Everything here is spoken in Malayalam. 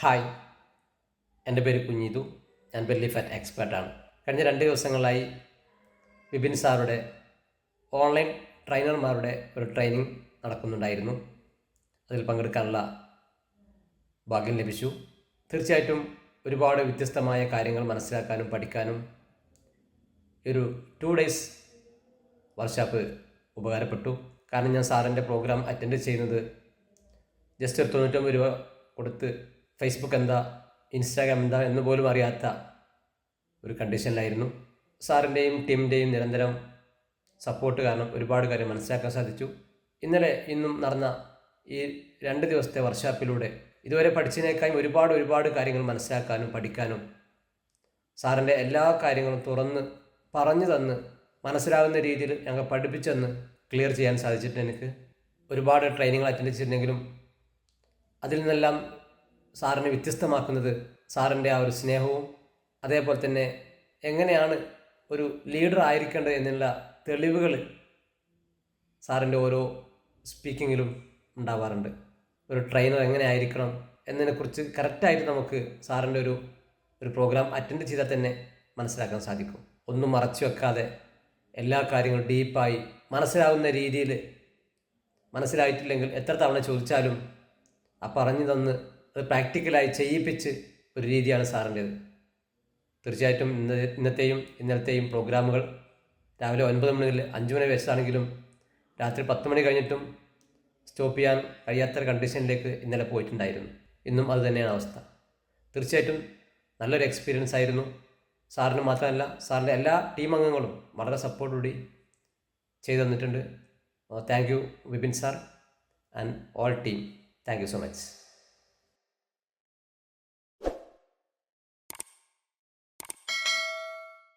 ഹായ്. എന്റെ പേര് കുഞ്ഞിതു. ഞാൻ ബെല്ലി ഫാറ്റ് എക്സ്പേർട്ടാണ് കഴിഞ്ഞ രണ്ട് ദിവസങ്ങളായി വിപിൻ സാറുടെ ഓൺലൈൻ ട്രെയിനർമാരുടെ ഒരു ട്രെയിനിങ് നടക്കുന്നുണ്ടായിരുന്നു. അതിൽ പങ്കെടുക്കാനുള്ള ഭാഗ്യം ലഭിച്ചു. തീർച്ചയായിട്ടും ഒരുപാട് വ്യത്യസ്തമായ കാര്യങ്ങൾ മനസ്സിലാക്കാനും പഠിക്കാനും ഒരു ടു ഡേയ്സ് വർക്ക്ഷോപ്പ് ഉപകാരപ്പെട്ടു. കാരണം ഞാൻ സാറിന്റെ പ്രോഗ്രാം അറ്റൻഡ് ചെയ്യുന്നത് ജസ്റ്റ് ഒരു തൊണ്ണൂറ്റൊമ്പത് രൂപ കൊടുത്ത് ഫേസ്ബുക്ക് എന്താ? ഇൻസ്റ്റാഗ്രാം എന്താ എന്ന് പോലും അറിയാത്ത ഒരു കണ്ടീഷനിലായിരുന്നു സാറിന്റെയും ടീമിന്റെയും നിരന്തരം സപ്പോർട്ട് കാരണം ഒരുപാട് കാര്യം മനസ്സിലാക്കാൻ സാധിച്ചു. ഇന്നലെ ഇന്നും നടന്ന ഈ രണ്ട് ദിവസത്തെ വർക്ക്ഷോപ്പിലൂടെ ഇതുവരെ പഠിച്ചതിനേക്കാളും ഒരുപാട് ഒരുപാട് കാര്യങ്ങൾ മനസ്സിലാക്കാനും പഠിക്കാനും സാറിന്റെ എല്ലാ കാര്യങ്ങളും തുറന്ന് പറഞ്ഞു തന്ന് മനസ്സിലാകുന്ന രീതിയിൽ ഞങ്ങൾ പഠിപ്പിച്ചെന്ന് ക്ലിയർ ചെയ്യാൻ സാധിച്ചിട്ടുണ്ട് എനിക്ക്. ഒരുപാട് ട്രെയിനിങ്ങൾ അറ്റൻഡ് ചെയ്തിട്ടുണ്ടെങ്കിലും അതിൽ നിന്നെല്ലാം സാറിനെ വ്യത്യസ്തമാക്കുന്നത് സാറിന്റെ ആ ഒരു സ്നേഹവും അതേപോലെ തന്നെ എങ്ങനെയാണ് ഒരു ലീഡർ ആയിരിക്കേണ്ടത് എന്നുള്ള തെളിവുകൾ സാറിന്റെ ഓരോ സ്പീക്കിങ്ങിലും ഉണ്ടാവാറുണ്ട്. ഒരു ട്രെയിനർ എങ്ങനെ ആയിരിക്കണം എന്നതിനെക്കുറിച്ച് കറക്റ്റായിട്ട് നമുക്ക് സാറിന്റെ ഒരു ഒരു പ്രോഗ്രാം അറ്റൻഡ് ചെയ്താൽ തന്നെ മനസ്സിലാക്കാൻ സാധിക്കും. ഒന്നും മറച്ചു വെക്കാതെ എല്ലാ കാര്യങ്ങളും ഡീപ്പായി മനസ്സിലാവുന്ന രീതിയിൽ മനസ്സിലായിട്ടില്ലെങ്കിൽ എത്ര തവണ ചോദിച്ചാലും ആ പറഞ്ഞു തന്ന് അത് പ്രാക്ടിക്കലായി ചെയ്യിപ്പിച്ച് ഒരു രീതിയാണ് സാറിന്റേത്. തീർച്ചയായിട്ടും ഇന്ന ഇന്നത്തെയും ഇന്നലത്തെയും പ്രോഗ്രാമുകൾ രാവിലെ ഒൻപത് മണി മുതൽ അഞ്ച് മണി വെച്ചാണെങ്കിലും രാത്രി പത്ത് മണി കഴിഞ്ഞിട്ടും സ്റ്റോപ്പ് ചെയ്യാൻ കഴിയാത്ത കണ്ടീഷനിലേക്ക് ഇന്നലെ പോയിട്ടുണ്ടായിരുന്നു. ഇന്നും അത് തന്നെയാണ് അവസ്ഥ. തീർച്ചയായിട്ടും നല്ലൊരു എക്സ്പീരിയൻസ് ആയിരുന്നു. സാറിന് മാത്രമല്ല സാറിന്റെ എല്ലാ ടീം അംഗങ്ങളും വളരെ സപ്പോർട്ടോടി ചെയ്തു തന്നിട്ടുണ്ട്. Thank you Vipin sir and all team thank you so much